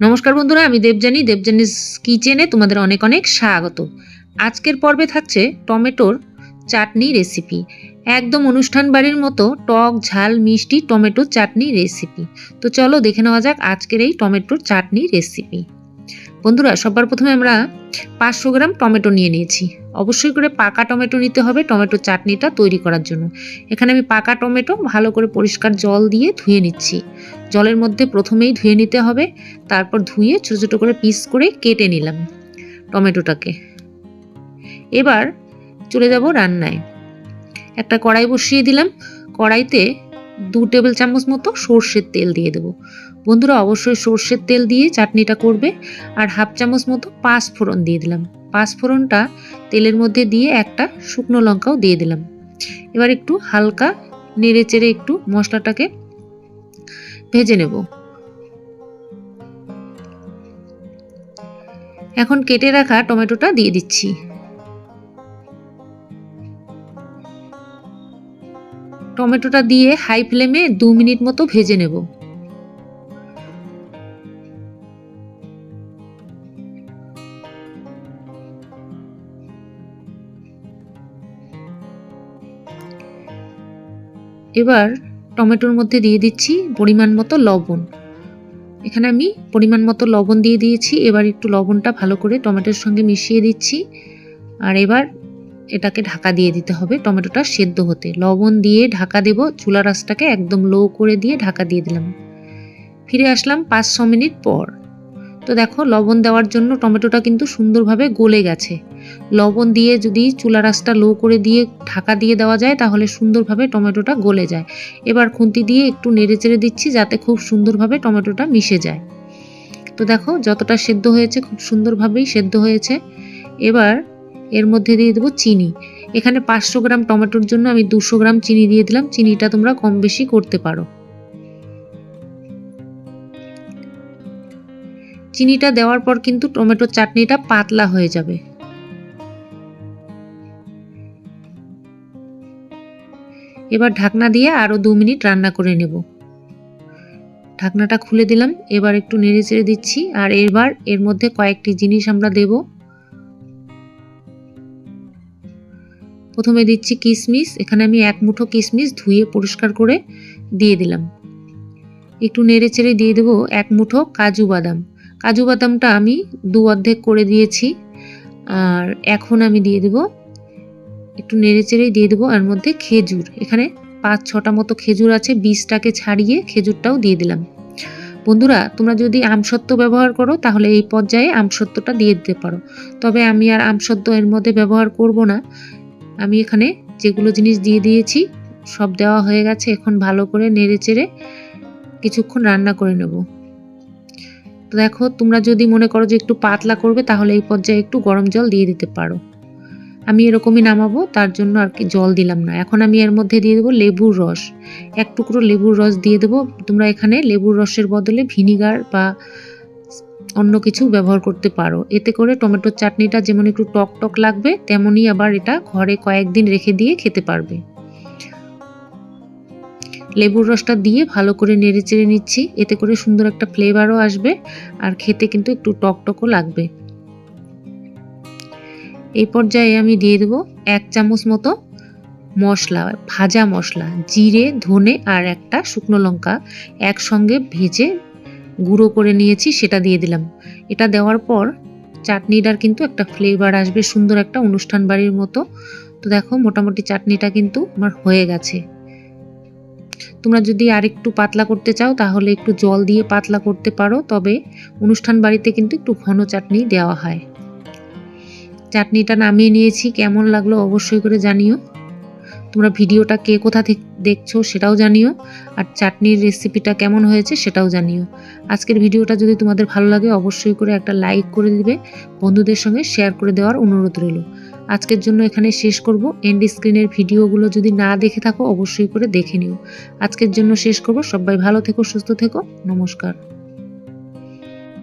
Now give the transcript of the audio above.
নমস্কার বন্ধুরা, আমি দেবজানি দেবজানিস কিচেনে তোমাদের অনেক অনেক স্বাগত। আজকের পর্বে থাকছে টমেটোর চাটনি রেসিপি। একদম অনুষ্ঠান বাড়ির মতো টক, ঝাল, মিষ্টি টমেটো চাটনি রেসিপি। তো চলো দেখে নেওয়া যাক আজকের এই টমেটোর চাটনি রেসিপি। বন্ধুরা, সবার প্রথমে আমরা পাঁচশো গ্রাম টমেটো নিয়ে নিয়েছি। অবশ্যই করে পাকা টমেটো নিতে হবে, টমেটো চাটনিটা তৈরি করার জন্য। এখানে আমি পাকা টমেটো ভালো করে পরিষ্কার জল দিয়ে ধুয়ে নিচ্ছি। জলের মধ্যে প্রথমেই ধুয়ে নিতে হবে, তারপর ধুয়ে ছোটো ছোটো করে পিস করে কেটে নিলাম টমেটোটাকে। এবার চলে যাব রান্নায়। একটা কড়াই বসিয়ে দিলাম। কড়াইতে দু টেবিল চামচ মতো সর্ষের তেল দিয়ে দেবো। বন্ধুরা, অবশ্যই সর্ষের তেল দিয়ে চাটনিটা করবে আর হাফ চামচ মতো পাঁচ ফোড়ন দিয়ে দিলাম। পাঁচ ফোড়নটা তেলের মধ্যে দিয়ে একটা শুকনো লঙ্কাও দিয়ে দিলাম। এবার একটু হালকা নেড়ে চেড়ে একটু মশলাটাকে ভেজে নেব। এখন কেটে রাখা টমেটোটা দিয়ে দিচ্ছি। টমেটোটা দিয়ে হাই ফ্লেমে দু মিনিট মতো ভেজে নেব। এবার টমেটোর মধ্যে দিয়ে দিচ্ছি পরিমাণ মতো লবণ। এখানে আমি পরিমাণ মতো লবণ দিয়ে দিয়েছি। এবার একটু লবণটা ভালো করে টমেটোর সঙ্গে মিশিয়ে দিচ্ছি। আর এবার এটাকে ঢাকা দিয়ে দিতে হবে, টমেটোটা সেদ্ধ হতে। লবণ দিয়ে ঢাকা দেব, চুলা রাসটাকে একদম লো করে দিয়ে ঢাকা দিয়ে দিলাম। ফিরে আসলাম পাঁচ ছ মিনিট পর। তো দেখো, লবণ দেওয়ার জন্য টমেটোটা কিন্তু সুন্দরভাবে গলে গেছে। লবণ দিয়ে যদি চুলা রাসটা লো করে দিয়ে ঢাকা দিয়ে দেওয়া যায়, তাহলে সুন্দরভাবে টমেটোটা গলে যায়। এবার খুন্তি দিয়ে একটু নেড়ে চেড়ে দিচ্ছি, যাতে খুব সুন্দরভাবে টমেটোটা মিশে যায়। তো দেখো, যতটা সেদ্ধ হয়েছে, খুব সুন্দরভাবেই সেদ্ধ হয়েছে। এবার এর মধ্যে দিয়ে দেবো চিনি। এখানে পাঁচশো গ্রাম টমেটোর জন্য আমি দুশো গ্রাম চিনি দিয়ে দিলাম। চিনিটা তোমরা কম বেশি করতে পারো। চিনিটা দেওয়ার পর কিন্তু টমেটোর চাটনিটা পাতলা হয়ে যাবে। এবার ঢাকনা দিয়ে আরও দু মিনিট রান্না করে নেব। ঢাকনাটা খুলে দিলাম। এবার একটু নেড়ে চেড়ে দিচ্ছি। আর এবার এর মধ্যে কয়েকটি জিনিস আমরা দেব। প্রথমে দিচ্ছি কিশমিশ এখানে আমি এক মুঠো কিশমিশ ধুয়ে পরিষ্কার করে দিয়ে দিলাম। একটু নেড়ে চেড়ে দিয়ে দেবো এক মুঠো কাজু বাদাম। কাজু বাদামটা আমি দু অর্ধেক করে দিয়েছি, আর এখন আমি দিয়ে দেবো, একটু নেড়ে চেড়েই দিয়ে দেবো এর মধ্যে খেজুর। এখানে পাঁচ ছটা মতো খেজুর আছে, বীজটাকে ছাড়িয়ে খেজুরটাও দিয়ে দিলাম। বন্ধুরা, তোমরা যদি আমসত্ত্ব ব্যবহার করো, তাহলে এই পর্যায়ে আমসত্ত্বটা দিয়ে দিতে পারো। তবে আমি আর আমসত্ত্ব এর মধ্যে ব্যবহার করব না। আমি এখানে যেগুলো জিনিস দিয়ে দিয়েছি, সব দেওয়া হয়ে গেছে। এখন ভালো করে নেড়ে চেড়ে কিছুক্ষণ রান্না করে নেব। তো দেখো, তোমরা যদি মনে করো যে একটু পাতলা করবে, তাহলে এই পর্যায়ে একটু গরম জল দিয়ে দিতে পারো। আমি এরকমই নামাবো, তার জন্য আর কি জল দিলাম না। এখন আমি এর মধ্যে দিয়ে দেবো লেবুর রস। এক টুকরো লেবুর রস দিয়ে দেবো। তোমরা এখানে লেবুর রসের বদলে ভিনিগার বা অন্য কিছু ব্যবহার করতে পারো। এতে করে টমেটোর চাটনিটা যেমন একটু টক টক লাগবে, তেমনই আবার এটা ঘরে কয়েকদিন রেখে দিয়ে খেতে পারবে। লেবুর রসটা দিয়ে ভালো করে নেড়ে চেড়ে নিচ্ছি, এতে করে সুন্দর একটা ফ্লেভারও আসবে আর খেতে কিন্তু একটু টকটকও লাগবে। এই পর্যায়ে আমি দিয়ে দেবো এক চামচ মতো মশলা, ভাজা মশলা, জিরে, ধনে আর একটা শুকনো লঙ্কা একসঙ্গে ভেজে গুঁড়ো করে নিয়েছি, সেটা দিয়ে দিলাম। এটা দেওয়ার পর চাটনিটার কিন্তু একটা ফ্লেভার আসবে, সুন্দর একটা অনুষ্ঠান বাড়ির মতো। তো দেখো, মোটামুটি চাটনিটা কিন্তু আমার হয়ে গেছে। তোমরা যদি আরেকটু পাতলা করতে চাও, তাহলে একটু জল দিয়ে পাতলা করতে পারো, তবে অনুষ্ঠান বাড়িতে কিন্তু একটু ঘন চাটনি দেওয়া হয়। চাটনিটা নামিয়ে নিয়েছি, কেমন লাগল অবশ্যই করে জানিও। তোমরা ভিডিওটা কে কোথা থেকে দেখছ সেটাও জানিও। আর চাটনির রেসিপিটা কেমন হয়েছে সেটাও জানিও। আজকের ভিডিওটা যদি তোমাদের ভালো লাগে, অবশ্যই করে একটা লাইক করে দিবে। বন্ধুদের সঙ্গে শেয়ার করে দেওয়ার অনুরোধ রইল। আজকের জন্য এখানে শেষ করব। এন্ড স্ক্রিনের ভিডিওগুলো যদি না দেখে থাকো, অবশ্যই করে দেখে নিও। আজকের জন্য শেষ করব। সবাই ভালো থেকো, সুস্থ থেকো। নমস্কার।